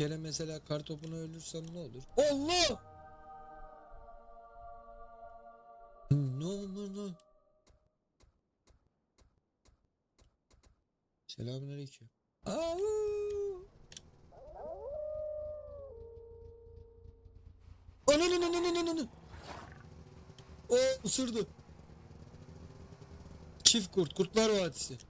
kere mesela kartopunu ölürsem ne olur? Allah! Ne olur ne? Selamünaleyküm. Au! Ananı ananı ananı ananı. O ısırdı. Çift kurt, Kurtlar Vadisi.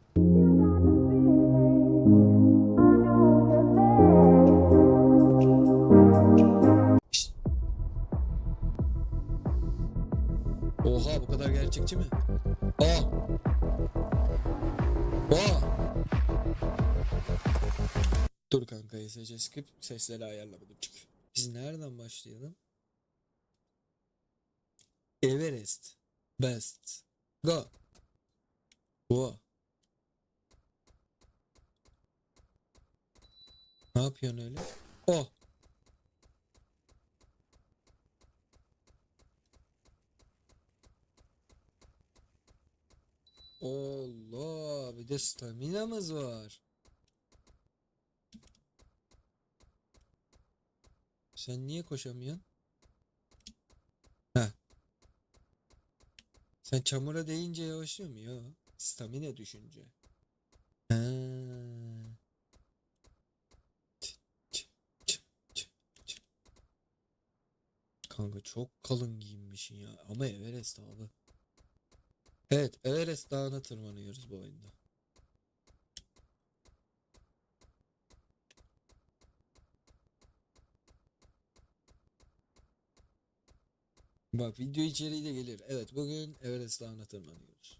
Gerçekçi mi? Aa. Aa. Dur kanka ESC skip sesleri ayarlamadım çünkü. Biz nereden başlayalım? Everest. Best. Go. Go. Ne yapıyorsun öyle? Oh. Allah bir de staminamız var. Sen niye koşamıyorsun? Ha. Sen çamura değince yavaşlıyor mu ya? Stamina düşünce. Ha. Kanka çok kalın giyinmişsin ya. Ama Everest abi. Evet, Everest Dağı'na tırmanıyoruz bu oyunda. Bak video içeriği de gelir. Evet, bugün Everest Dağı'na tırmanıyoruz.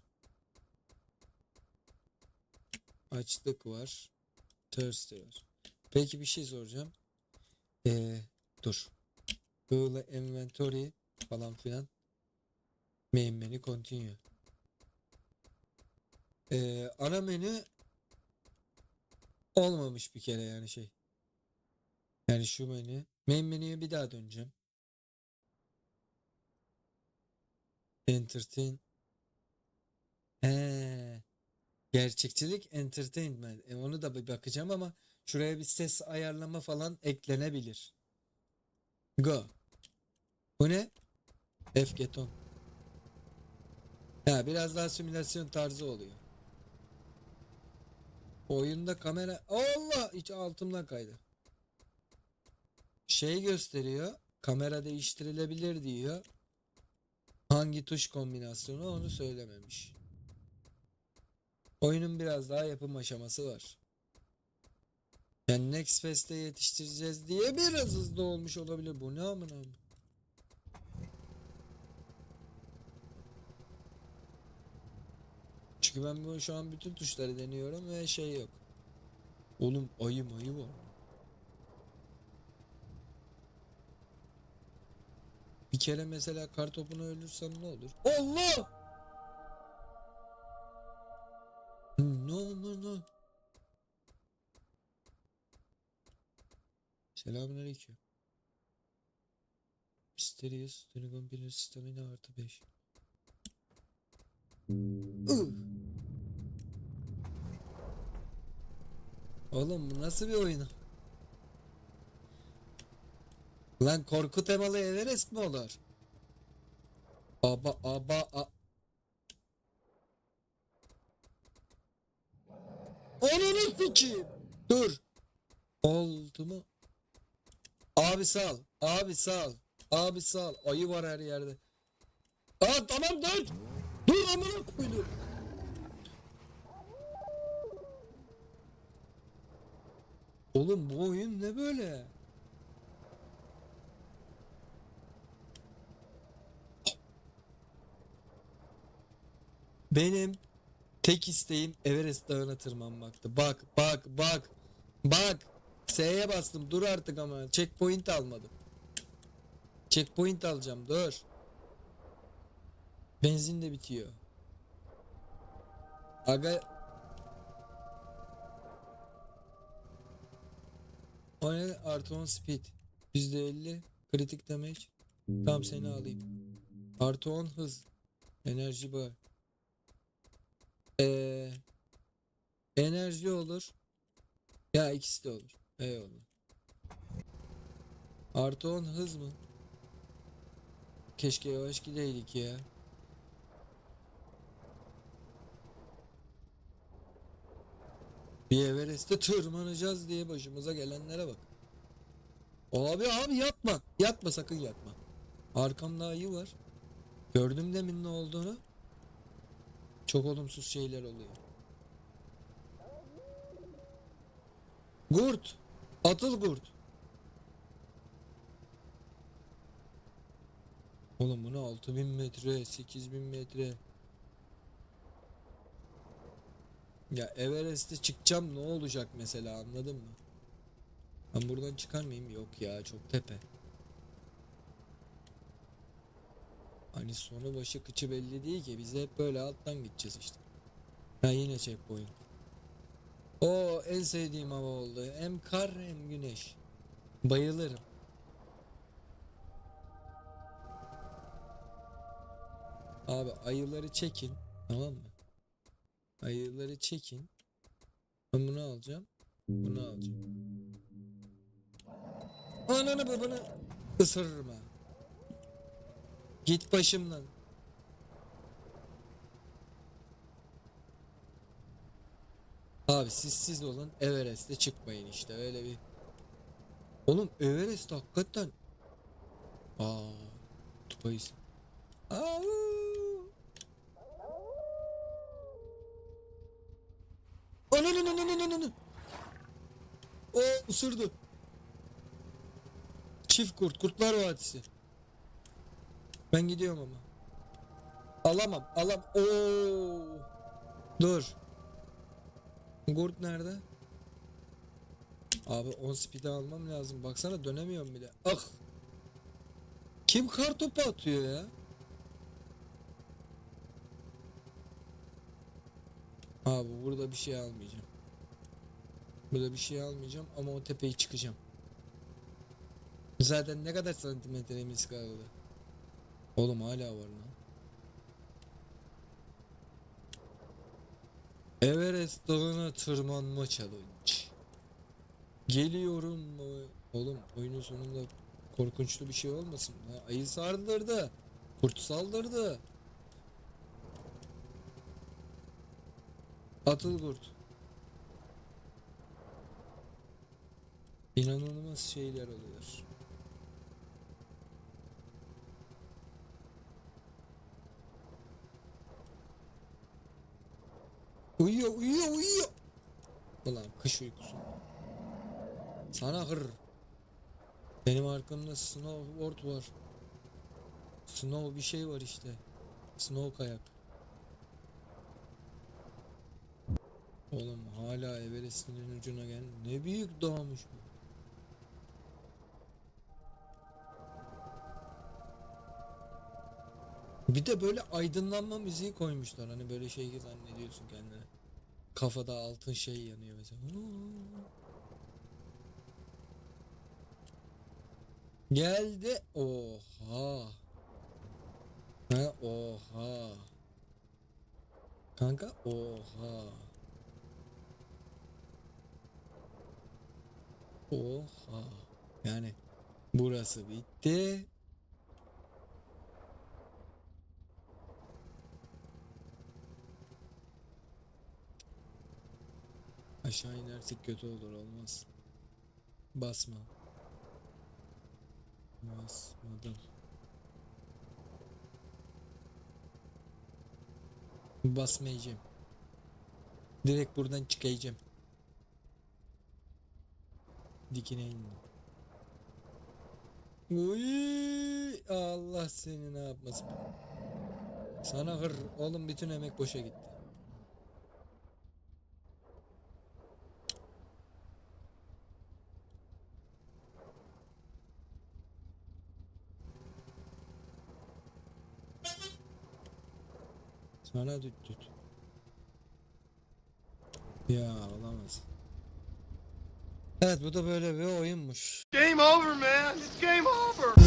Açlık var. Thirsty var. Peki bir şey soracağım. Ee, dur. Böyle inventory falan filan. Main menü continue. Ee, ana menü olmamış bir kere yani şey. Yani şu menü. Main menüye bir daha döneceğim. Entertain. He. Gerçekçilik entertainment. E, onu da bir bakacağım ama şuraya bir ses ayarlama falan eklenebilir. Go. Bu ne? F get on. Ha, biraz daha simülasyon tarzı oluyor. Oyunda kamera Allah hiç altımdan kaydı. Şey gösteriyor. Kamera değiştirilebilir diyor. Hangi tuş kombinasyonu onu söylememiş. Oyunun biraz daha yapım aşaması var. Yani Next Fest'e yetiştireceğiz diye biraz hızlı olmuş olabilir. Bu ne amına? Çünkü ben şu an bütün tuşları deniyorum ve şey yok. Oğlum ayı mayı var. Kere mesela kartopunu ölürsem ne olur? Allah! Ne olur ne? Selamünaleyküm. Mysterious Dragon Bilir Stamina artı 5. Oğlum bu nasıl bir oyun? Lan korku temalı Everest mi olur? Aba aba a... Ananı sikeyim. Dur. Oldu mu? Abi sal. Abi sal. Abi sal. Ayı var her yerde. Aa tamam dur. Dur amına koydum. Oğlum bu oyun ne böyle? Benim tek isteğim Everest Dağı'na tırmanmaktı. Bak, bak, bak, bak. S'ye bastım. Dur artık ama. Checkpoint almadım. Checkpoint alacağım. Dur. Benzin de bitiyor. Aga O ne? Artı 10 speed. %50 kritik damage. Tamam seni alayım. Artı 10 hız. Enerji bar. Ee, enerji olur. Ya ikisi de olur. Eyvallah. Artı 10 hız mı? Keşke yavaş gideydik ya. Bir Everest'e tırmanacağız diye başımıza gelenlere bak. Abi abi yatma. Yatma sakın yatma. Arkamda ayı var. Gördüm demin ne olduğunu. Çok olumsuz şeyler oluyor. Gurt. Atıl gurt. Oğlum bu ne 6000 metre 8000 metre Ya Everest'e çıkacağım ne olacak mesela anladın mı? Ben buradan çıkar mıyım? Yok ya çok tepe. Hani sonu başı kıçı belli değil ki biz hep böyle alttan gideceğiz işte. Ha yine checkpoint. O en sevdiğim hava oldu. Hem kar hem güneş. Bayılırım. Abi ayıları çekin. Tamam mı? Ayıları çekin. Ben bunu alacağım. Bunu alacağım. Ananı babanı ısırırım ha. Git başımdan. Abi siz siz olun Everest'e çıkmayın işte öyle bir. Oğlum Everest hakikaten. Aa, tupayız. Aa. Ananı ananı ananı ananı. O ısırdı. Çift kurt, kurtlar vadisi. Ben gidiyorum ama. Alamam, alam. Oo. Dur. Kurt nerede? Abi 10 speed'i almam lazım. Baksana dönemiyorum bile. Ah. Kim kar topu atıyor ya? Abi burada bir şey almayacağım. Burada bir şey almayacağım ama o tepeyi çıkacağım. Zaten ne kadar santimetremiz kaldı? Oğlum hala var lan. Everest dağına tırmanma challenge. Geliyorum. mu? Oğlum oyunun sonunda korkunçlu bir şey olmasın. Ha, ayı saldırdı. Kurt saldırdı. Atıl kurt. İnanılmaz şeyler oluyor. Uyuyor, uyuyor, uyuyor. Ulan kış uykusu. Sana hır. Benim arkamda snowboard var. Snow bir şey var işte. Snow kayak. Oğlum hala Everest'in ucuna gel. Ne büyük dağmış bu. Bir de böyle aydınlanma müziği koymuşlar. Hani böyle şey zannediyorsun kendine. Kafada altın şey yanıyor mesela. Geldi. Oha. Ha oha. Kanka oha. Oha. Yani burası bitti. Aşağı inersek kötü olur olmaz. Basma. Basmadım. Basmayacağım. Direkt buradan çıkacağım. Dikine indim. Uy, Allah seni ne yapmasın. Sana hır oğlum bütün emek boşa gitti. Sana düt düt. Ya olamaz. Evet bu da böyle bir oyunmuş. Game over, man. It's game over.